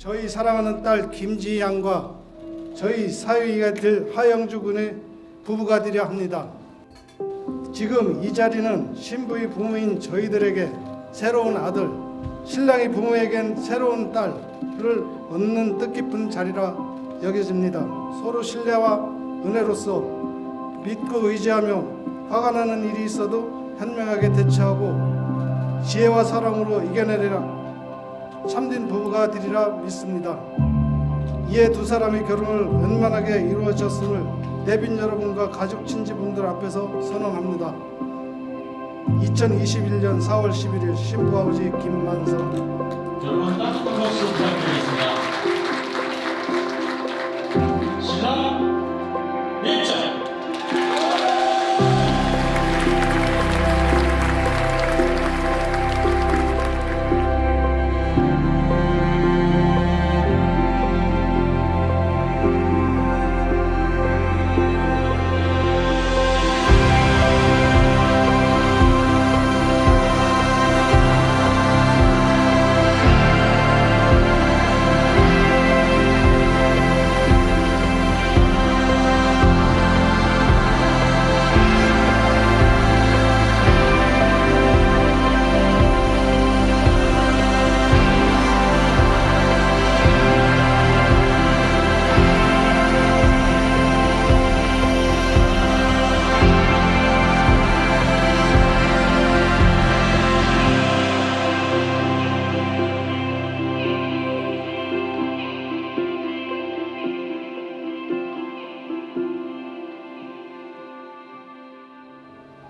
저희 사랑하는 딸 김지희 양과 저희 사위가 될 하영주 군의 부부가 되려 합니다. 지금 이 자리는 신부의 부모인 저희들에게 새로운 아들, 신랑의 부모에겐 새로운 딸을 얻는 뜻깊은 자리라 여겨집니다. 서로 신뢰와 은혜로서 믿고 의지하며 화가 나는 일이 있어도 현명하게 대처하고 지혜와 사랑으로 이겨내리라 참된 부부가 되리라 믿습니다. 이에 두 사람의 결혼을 원만하게 이루어졌음을 내빈 여러분과 가족 친지분들 앞에서 선언합니다. 2021년 4월 11일 신부아버지 김만성 박수 부탁드리겠습니다.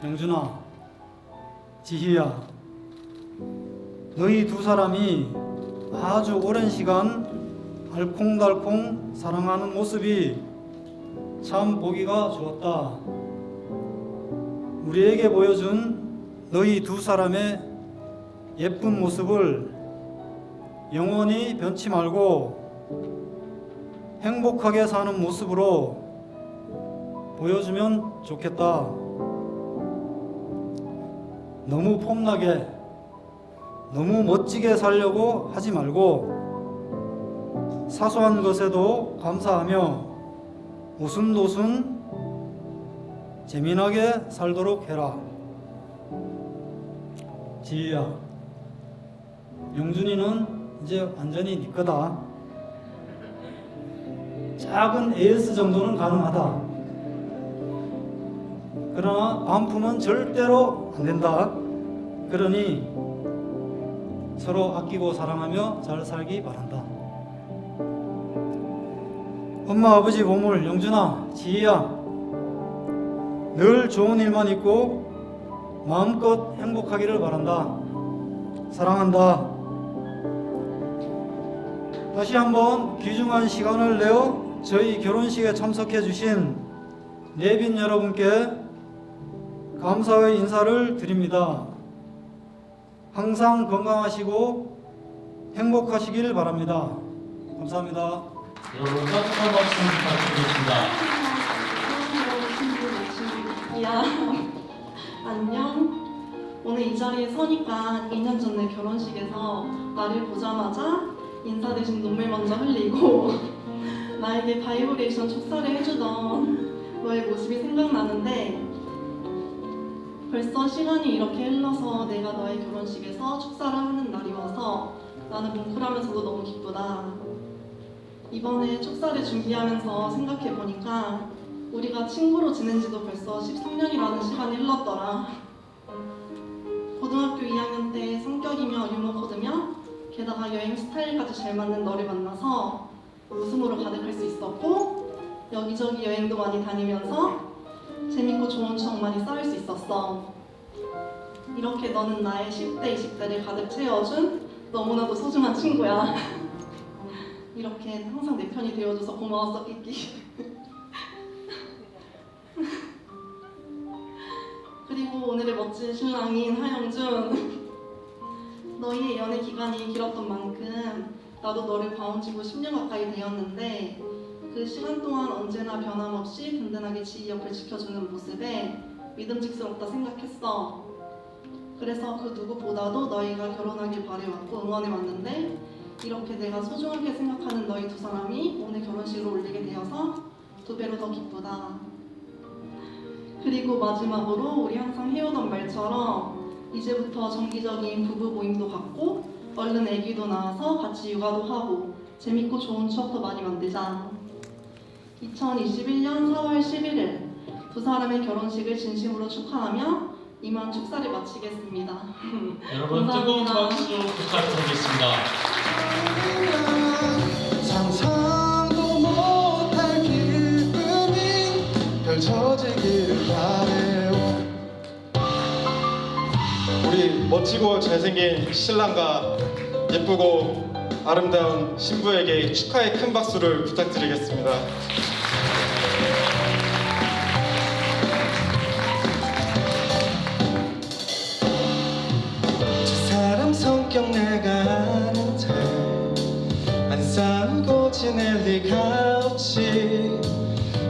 영준아, 지희야, 너희 두 사람이 아주 오랜 시간 알콩달콩 사랑하는 모습이 참 보기가 좋았다. 우리에게 보여준 너희 두 사람의 예쁜 모습을 영원히 변치 말고 행복하게 사는 모습으로 보여주면 좋겠다. 너무 폼나게 너무 멋지게 살려고 하지 말고 사소한 것에도 감사하며 웃음도순 재미나게 살도록 해라. 지희야, 영준이는 이제 완전히 네 거다. 작은 AS 정도는 가능하다. 그러나 반품은 절대로 안 된다. 그러니 서로 아끼고 사랑하며 잘 살기 바란다. 엄마 아버지 보물 영준아 지희야 늘 좋은 일만 있고 마음껏 행복하기를 바란다. 사랑한다. 다시 한번 귀중한 시간을 내어 저희 결혼식에 참석해 주신 내빈 여러분께 감사의 인사를 드립니다. 항상 건강하시고 행복하시길 바랍니다. 감사합니다. 여러분 따뜻한 박수 부탁드리겠습니다. 야 안녕 오늘 이 자리에 서니까 2년 전에 결혼식에서 나를 보자마자 인사 대신 눈물 먼저 흘리고 나에게 바이브레이션 촉사를 해주던 너의 모습이 생각나는데 벌써 시간이 이렇게 흘러서 내가 너의 결혼식에서 축사를 하는 날이 와서 나는 뭉클하면서도 너무 기쁘다. 이번에 축사를 준비하면서 생각해 보니까 우리가 친구로 지낸 지도 벌써 13년이라는 시간이 흘렀더라. 고등학교 2학년 때 성격이며 유머 코드며 게다가 여행 스타일까지 잘 맞는 너를 만나서 웃음으로 가득할 수 있었고 여기저기 여행도 많이 다니면서 재밌고 좋은 추억 많이 쌓을 수 있었어. 이렇게 너는 나의 10대, 20대를 가득 채워준 너무나도 소중한 친구야. 이렇게 항상 내 편이 되어줘서 고마웠어, 끼끼. 그리고 오늘의 멋진 신랑인 하영준. 너희의 연애 기간이 길었던 만큼 나도 너를 봐온지고 10년 가까이 되었는데 그 시간 동안 언제나 변함없이 든든하게 지희 옆을 지켜주는 모습에 믿음직스럽다 생각했어. 그래서 그 누구보다도 너희가 결혼하길 바래왔고 응원해왔는데 이렇게 내가 소중하게 생각하는 너희 두 사람이 오늘 결혼식을 올리게 되어서 두 배로 더 기쁘다. 그리고 마지막으로 우리 항상 해오던 말처럼 이제부터 정기적인 부부 모임도 갖고 얼른 아기도 낳아서 같이 육아도 하고 재밌고 좋은 추억도 많이 만들자. 2021년 4월 11일 두 사람의 결혼식을 진심으로 축하하며 이만 축사를 마치겠습니다. 여러분 뜨거운 감사합니다. 박수 부탁드리겠습니다. 상상도 못할 기쁨이 펼쳐지기를 바래요 우리 멋지고 잘생긴 신랑과 예쁘고 아름다운 신부에게 축하의 큰 박수를 부탁드리겠습니다 리가 없지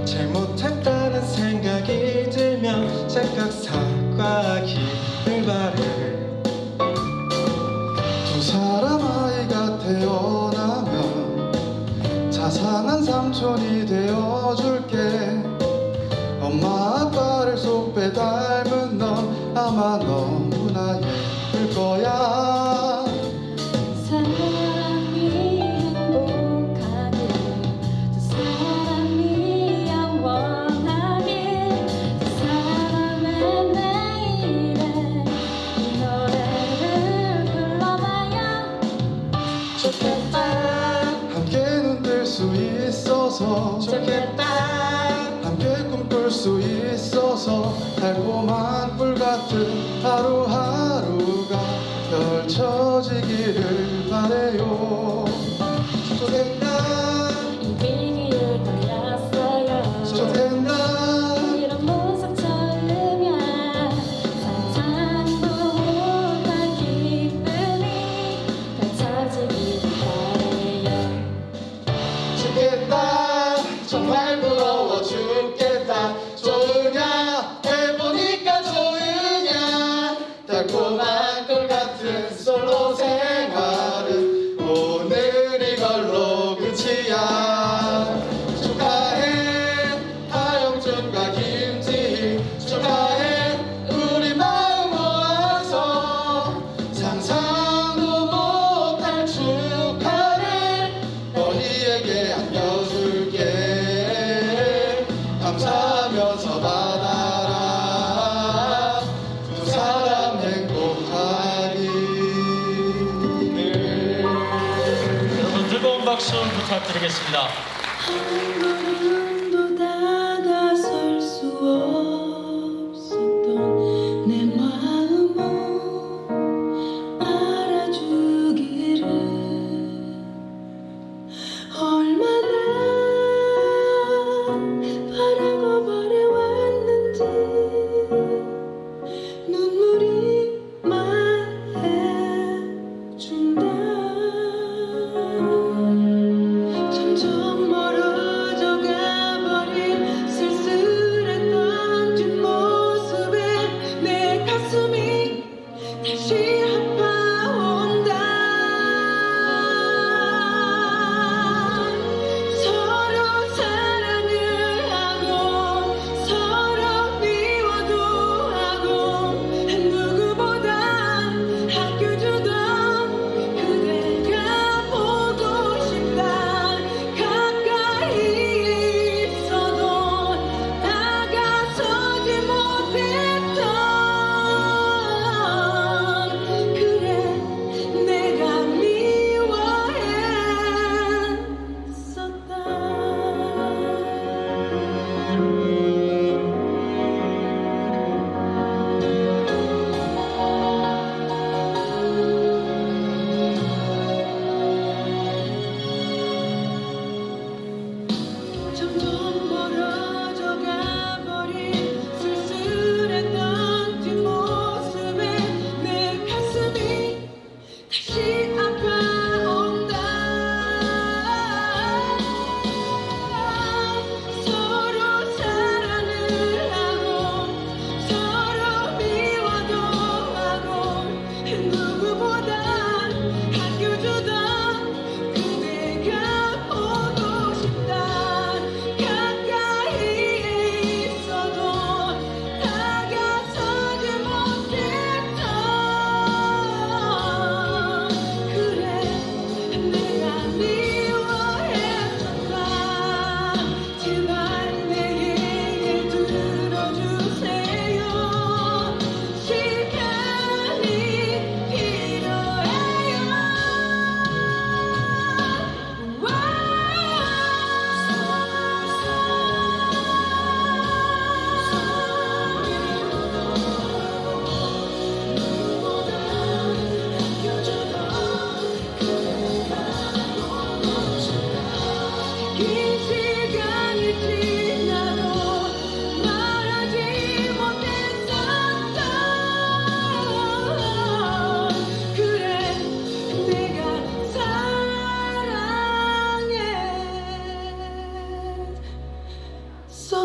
잘못했다는 생각이 들면 즉각 사과하기를 바래 두 사람 아이가 태어나면 자상한 삼촌이 되 펼쳐지기를 바래요 박수 부탁드리겠습니다.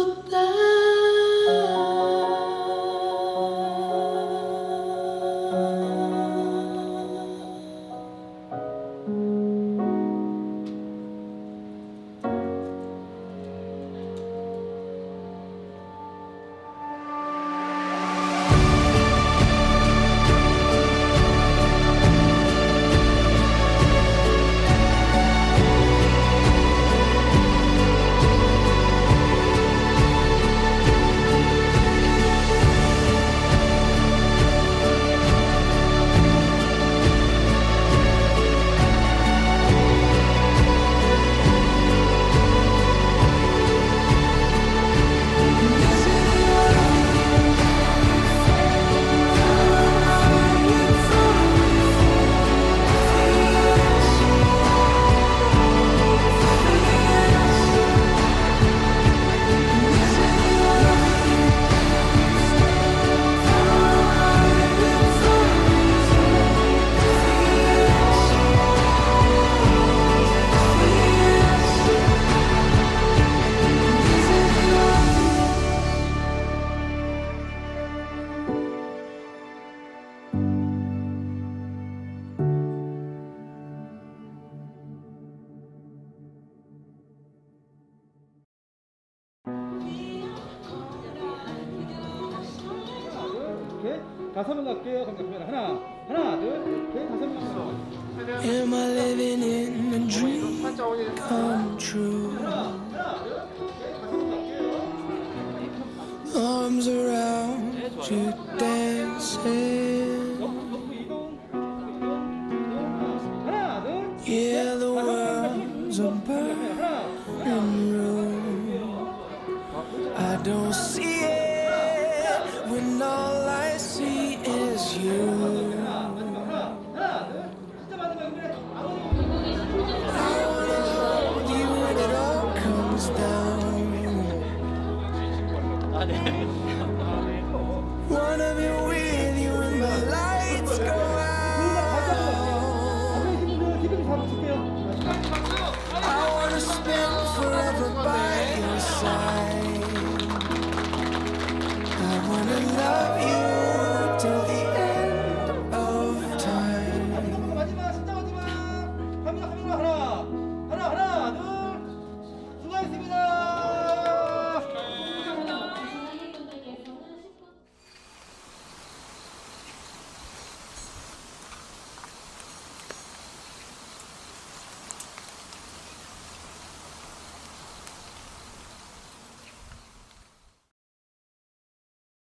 that 다섯 명 갈게요. 그럼 그러면 하나, 하나, 둘, 셋, 다섯 명 갈게요. Am I living in a dream come true? Arms around you dancing. love you.